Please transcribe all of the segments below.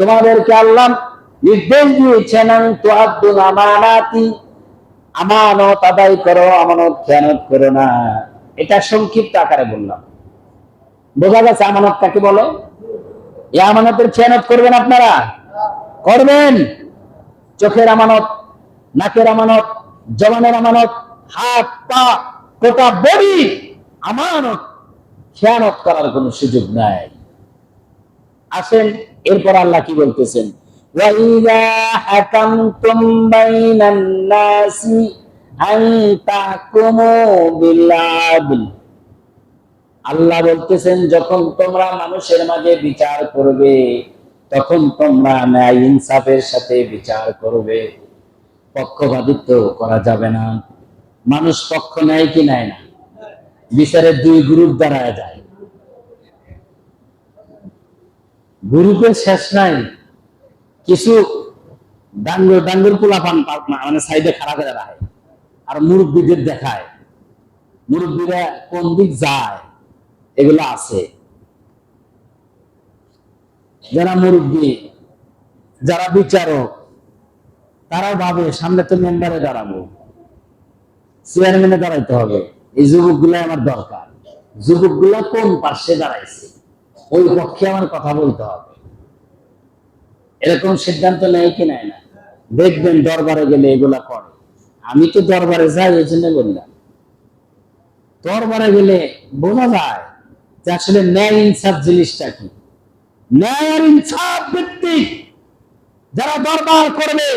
তোমাদেরকে আল্লাহ নির্দেশ দিয়েছেন আমানাতি আমানত আদায় করো, আমানত খেয়ানত করো না। এটা সংক্ষিপ্ত আকারে বললাম। বোঝা গেছে আমানত কাকে বলে? এই আমানতের খেয়ানত করবেন আপনারা? করবেন। চোখের আমানত, নাকের আমানত, জবানের আমানত, হাত, পা, গোটা বডি, আমানত, খেয়ানত করার কোনো সুযোগ নাই। আসেন এরপর আল্লাহ কি বলতেছেন وَإِذَا حَكَمْتُمْ بَيْنَ النَّاسِ أَن تَحْكُمُوا بِالْعَدْلِ আল্লাহ বলতেছেন যখন তোমরা মানুষের মাঝে বিচার করবে তখন তোমরা ন্যায় ইনসাফের সাথে বিচার করবে পক্ষপাতিত্ব করা যাবে না মানুষ পক্ষ নেয় কি নেয় না বিচারের দুই গ্রুপ দাঁড়ায় যায় গ্রুপের শেষ নাই, কিছু ডাঙ্গুর ডাঙ্গুর পোলাপান পাক না মানে সাইডে খারাপ করে রাখে। আর মুরব্বীদের দেখায়, মুরব্বীরা কোন দিক যায়, এগুলো আছে। যারা মুরব্বী, যারা বিচারক, তারাও ভাবে, সামনে তো মেম্বারে দাঁড়াবো। চেয়ারম্যানে দাঁড়াইতে হবে। এই যুবক আমার দরকার। যুবক কোন পাশে দাঁড়াইছে? ওই পক্ষে আমার কথা বলতে হবে। এরকম সিদ্ধান্ত নেয় কি নেয় না? দেখবেন দরবারে গেলে এগুলা করে। আমি তো দরবারে যাই এই জন্য বললাম দরবারে গেলে বোঝা যায় যে আসলে ন্যায় ইনসাফ জিনিসটা কি। ন্যায় ইনসাফ ভিত্তিক যারা দরবার করবে,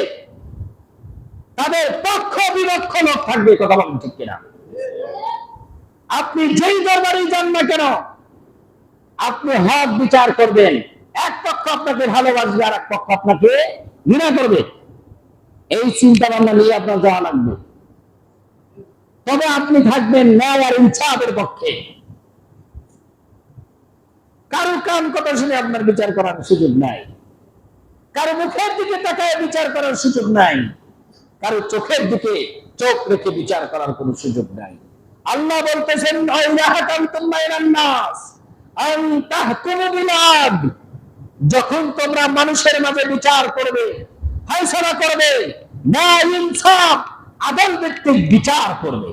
তাদের পক্ষ বিপক্ষ লোক থাকবে, কথা বলেন ঠিক কিনা। আপনি যেই দরবারে যান না কেন আপনি হক বিচার করবেন। এক পক্ষ আপনাকে ভালোবাসবে আর এক পক্ষ আপনাকে ঘৃণা করবে। এই চিন্তা ভাবনা নিয়ে আপনার যাওয়া লাগবে। তবে আপনি থাকবেন ন্যায় আর ইনসাফের পক্ষে। কারও কান কথা শুনে আপনার বিচার করার সুযোগ নাই। কারও মুখের দিকে তাকায় বিচার করার সুযোগ নাই। কারও চোখের দিকে চোখ রেখে বিচার করার কোন সুযোগ নাই। আল্লাহ বলতেছেন যখন তোমরা মানুষের মাঝে বিচার করবে, ফয়সলা করবে ইনসাফ আদল ভিত্তিক বিচার করবে।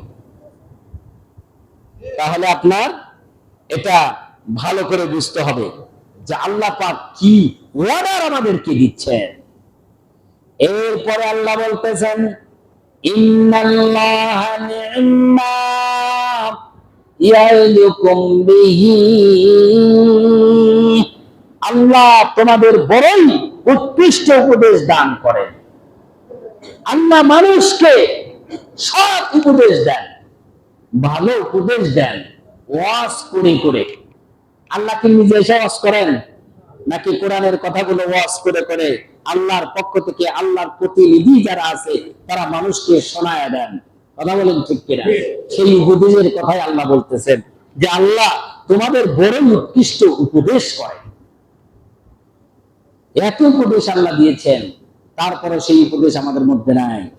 তাহলে আপনার এটা ভালো করে বুঝতে হবে যে আল্লাহ পাক কি অর্ডার আমাদেরকে দিচ্ছেন। এরপরে আল্লাহ বলতেছেন, ইন্নাল্লাহ নি'মা আল্লাহ তোমাদের বড়ই উৎকৃষ্ট উপদেশ দান করেন। আল্লাহ মানুষকে উপদেশ দেন, ভালো উপদেশ দেন, ওয়াজ করে করে। আল্লাহ নিজে এসে ওয়াজ করেন? নাকি কোরআনের কথাগুলো ওয়াজ করে করে আল্লাহর পক্ষ থেকে আল্লাহর প্রতিনিধি যারা আছে, তারা মানুষকে শোনায় দেন। কথা বলেন ঠিক কিনা? সেই উপদেশের কথাই আল্লাহ বলতেছেন যে, আল্লাহ তোমাদের বড় উৎকৃষ্ট উপদেশ করে। এত উপদেশ আল্লাহ দিয়েছেন তারপরে সেই উপদেশ আমাদের মধ্যে নাই।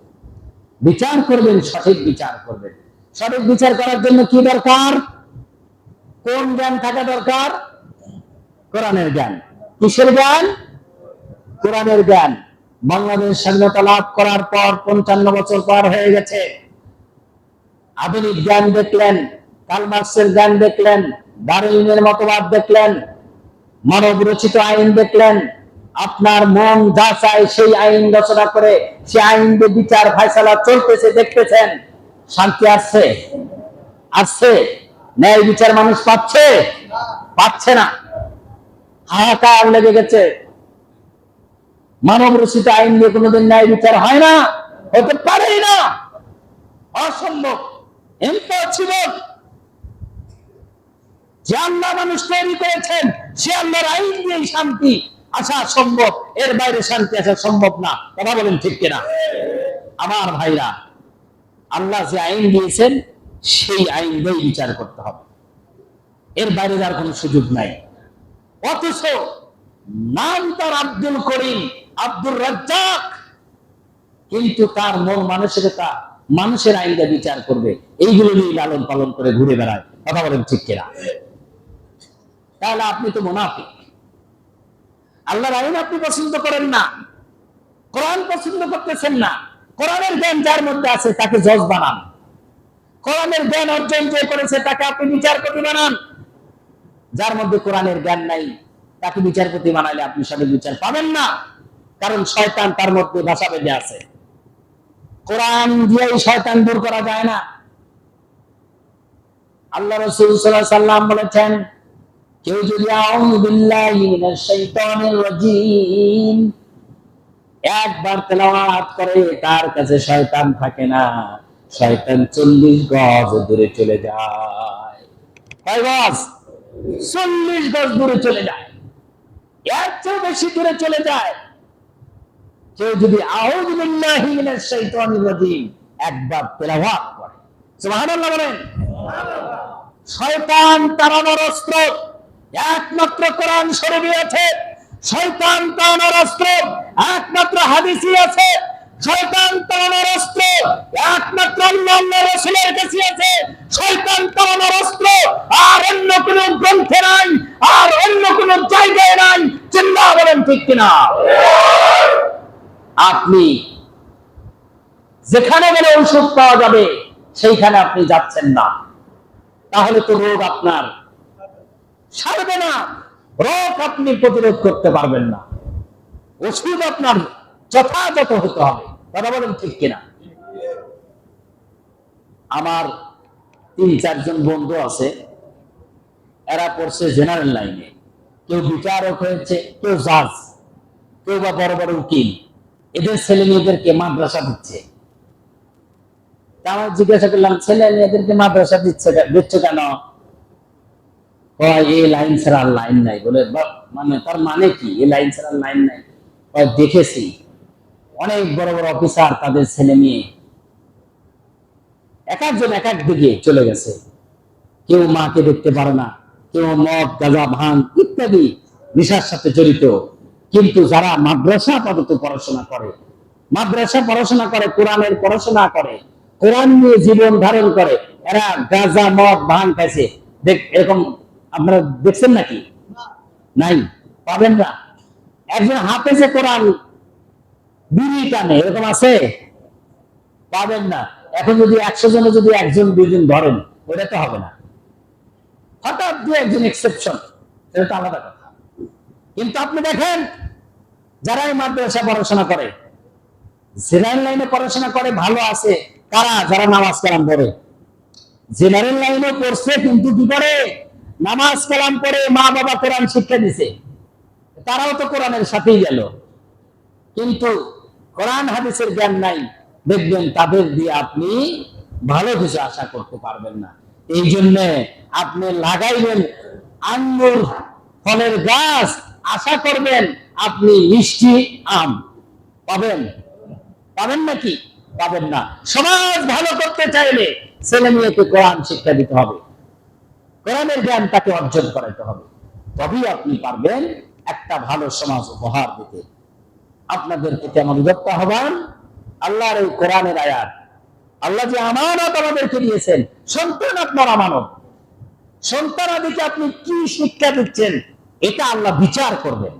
বিচার করবেন, সঠিক বিচার করবেন। সঠিক বিচার করার জন্য কি দরকার? কোন জ্ঞান থাকা দরকার? কোরআনের জ্ঞান। কিসের জ্ঞান? কোরআনের জ্ঞান। বাংলাদেশ স্বাধীনতা লাভ করার পর পঞ্চান্ন বছর পার হয়ে গেছে। আধুনিক জ্ঞান দেখলেন কালমার্সের জ্ঞান দেখলেন দারুইনের মতবাদ দেখলেন মানব রচিত আইন দেখলেন, আপনার মন যা চায় সেই আইন রচনা করে, সে আইন বিচার ফাইসালা চলতেছে, দেখতেছেন, শান্তি আসছে আসছে, ন্যায় বিচার মানুষ পাচ্ছে পাচ্ছে না, হাহাকার লেগে গেছে মানব রচিত আইন দিয়ে কোনোদিন ন্যায় বিচার হয় না, হতে পারেই না, অসম্ভব। যে আল্লাহ মানুষ তৈরি করেছেন, সে আল্লাহর আইন শান্তি আসা সম্ভব। এর বাইরে শান্তি আসা সম্ভব না। কথা বলেন ঠিক কিনা? আমার ভাইরা, আল্লাহ যে আইন দিয়েছেন, সেই আইন দিয়েই বিচার করতে হবে। এর বাইরে যার কোনো সুযোগ নাই। অথচ নাম তার আব্দুল করিম আব্দুল রাজ্জাক। কিন্তু তার মন মানসিকতা মানুষের আইনটা বিচার করবে। এইগুলো নিয়ে লালন পালন করে ঘুরে বেড়ায়। কথা বলেন ঠিক কিনা? তাহলে আপনি তো মোনাফিক। আল্লাহর আইন আপনি পছন্দ করেন না। কোরআন পছন্দ করতেছেন না। কোরআনের জ্ঞান যার মধ্যে আছে তাকে জজ বানান। কোরআনের জ্ঞান অর্জন যে করেছে তাকে আপনি বিচারপতি বানান। যার মধ্যে কোরআনের জ্ঞান নাই, তাকে বিচারপতি বানাইলে আপনি সঠিক বিচার পাবেন না। কারণ শয়তান তার মধ্যে ভাষা বেঁধে আছে। কোরআন দিয়েই শয়তান দূর করা যায় না। আল্লাহ রসুল সাল্লাম বলেছেন, কেউ যদি একবার তেলাওয়াত করে, তার কাছে শয়তান থাকে না। শয়তান চল্লিশ গজ দূরে চলে যায়। গজ? চল্লিশ গজ দূরে চলে যায়। এর চেয়ে বেশি দূরে চলে যায়। কেউ যদি একবার তেলাওয়াত করে। বলেন। শয়তান তাড়ানোর অস্ত্র একমাত্র কোরআন শরীফে আছে। শয়তান তাড়ানোর অস্ত্র একমাত্র হাদিসই আছে। আর অন্য আর অন্য কোন জায়গায় নাই। চিন্তা বলেন ঠিক কিনা? আপনি যেখানে গেলে ঔষধ পাওয়া যাবে, সেইখানে আপনি যাচ্ছেন না। তাহলে তো রোগ আপনার সারবে না। রোগ আপনি প্রতিরোধ করতে পারবেন না। ওষুধ আপনার যথাযথ হতে হবে। কথা বলেন ঠিক কিনা? আমার তিন, চারজন বন্ধু আছে, এরা পড়ছে জেনারেল লাইনে কেউ বিচারক হয়েছে, কেউ জাজ কেউ বা বড় বড় উকিল। এদের ছেলে মেয়েদেরকে মাদ্রাসা দিচ্ছে। তা আমার জিজ্ঞাসা করলাম, ছেলে মেয়েদেরকে মাদ্রাসা দিচ্ছে দিচ্ছ কেন? এই লাইন ছাড়া লাইন নাই। বলে মানে তার মানে কি? এই লাইন ছাড়া লাইন নাই। দেখেছি। অনেক বড় বড় অফিসার তাদের ছেলে মেয়ে এক একজন এক এক দিকে চলে গেছে। কেউ মাকে দেখতে পারে না, কেউ মদ, গাঁজা ভাঙ ইত্যাদি নেশার সাথে জড়িত। কিন্তু যারা মাদ্রাসা আপাতত পড়াশোনা করে, মাদ্রাসা পড়াশোনা করে, কোরআনের পড়াশোনা করে, কোরআন নিয়ে জীবন ধারণ করে, এরা গাঁজা, মদ ভাঙ খাইছে। এরকম আপনারা দেখছেন নাকি? নাই। পাবেন না। একজন হাফেজে কোরআন বিড়ি টানে, এরকম আছে? পাবেন না। এখন যদি একশো জনে যদি একজন, দুইজন ধরেন ওটা তো হবে না। হঠাৎ দু একজন এক্সেপশন সেটা তো আলাদা কথা। কিন্তু আপনি দেখেন যারা এই মাদ্রাসা পড়াশোনা করে, জেনারেল লাইনে পড়াশোনা করে, ভালো আছে। কারা? যারা নামাজ কালাম পড়ে। জেনারেল লাইনে পড়ছে, কিন্তু কি করে? নামাজ কালাম পড়ে মা বাবা কোরআন শিক্ষা দিছে। তারাও তো কোরআনের সাথেই গেল। কিন্তু কোরআন হাদিসের জ্ঞান নাই। দেখবেন তাদের দিয়ে আপনি ভালো কিছু আশা করতে পারবেন না। এই জন্য আপনি লাগাইবেন আঙ্গুর, ফলের গাছ, আশা করবেন আপনি মিষ্টি আম পাবেন। পাবেন নাকি? পাবেন না। সমাজ ভালো করতে চাইলে ছেলে মেয়েকে কোরআন শিক্ষা দিতে হবে। কোরআনের জ্ঞান তাকে অর্জন করাতে হবে। তবেই আপনি পারবেন একটা ভালো সমাজ উপহার দিতে। আপনাদের প্রতি আমার বিভক্ত আহ্বান, আল্লাহর এই কোরআনের আয়াত। আল্লাহ যে আমানত আমাদেরকে দিয়েছেন, সন্তান আপনার আমানত। সন্তান আদিকে আপনি কি শিক্ষা দিচ্ছেন, এটা আল্লাহ বিচার করবেন।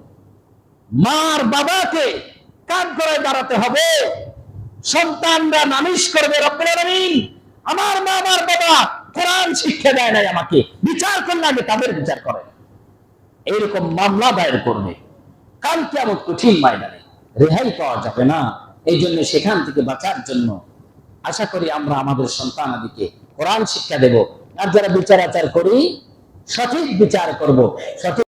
মার বাবাকে কাজ করে দাঁড়াতে হবে। সন্তানরা নালিশ করবে, রব্বুল আমার মা, আমার বাবা কোরআন শিক্ষা দেয় নাই আমাকে। বিচার করলে আগে তাদের বিচার করে এইরকম মামলা দায়ের করবে। কাল কেমন কঠিন ময়দানে রেহাই পাওয়া যাবে না। এই জন্য সেখান থেকে বাঁচার জন্য আশা করি আমরা আমাদের সন্তান আদিকে কোরআন শিক্ষা দেব। আর যারা বিচার আচার করি, সঠিক বিচার করব, সঠিক